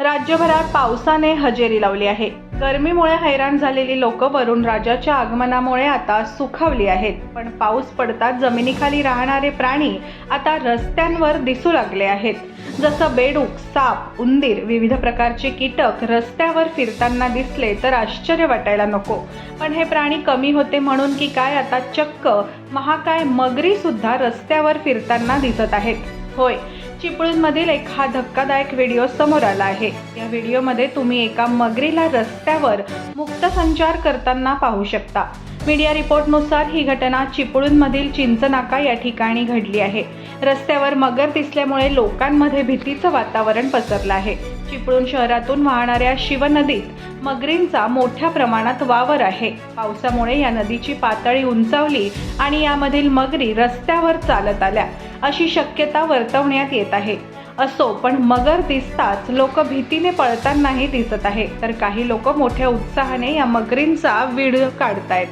राज्यभरात पावसाने हजेरी लावली आहे. गरमीमुळे हैराण झालेली लोक वरुण राजाच्या आगमनामुळे आता सुखावली आहेत. पण पाऊस पडताच जमिनीखाली राहणारे प्राणी आता रस्त्यांवर दिसू लागले आहेत. जसं बेडूक साप उंदीर विविध प्रकारचे कीटक रस्त्यावर फिरताना दिसले तर आश्चर्य वाटायला नको. पण हे प्राणी कमी होते म्हणून की काय आता चक्क महाकाय मगरी सुद्धा रस्त्यावर फिरताना दिसत आहेत. होय चिपळूणमधील एक हा धक्कादायक व्हिडिओ समोर आला आहे. या व्हिडिओमध्ये तुम्ही एका मगरीला रस्त्यावर मुक्त संचार करताना पाहू शकता. मीडिया रिपोर्टनुसार ही घटना चिपळूणमधील चिंचनाका या ठिकाणी घडली आहे. रस्त्यावर मगर दिसल्यामुळे लोकांमध्ये भीतीचं वातावरण पसरलं आहे. चिपळूण शहरातून वाहणाऱ्या शिवनदीत मगरींचा मोठ्या प्रमाणात वावर आहे. पावसामुळे या नदीची पातळी उंचावली आणि यामधील मगरी रस्त्यावर चालत आल्या. अशी शक्यता वर्तवण्यात येत आहे. असो पण मगर दिसताच लोक भीतीने पळतानाही दिसत आहे. तर काही लोक मोठ्या उत्साहाने या मगरींचा व्हिडिओ काढतायत.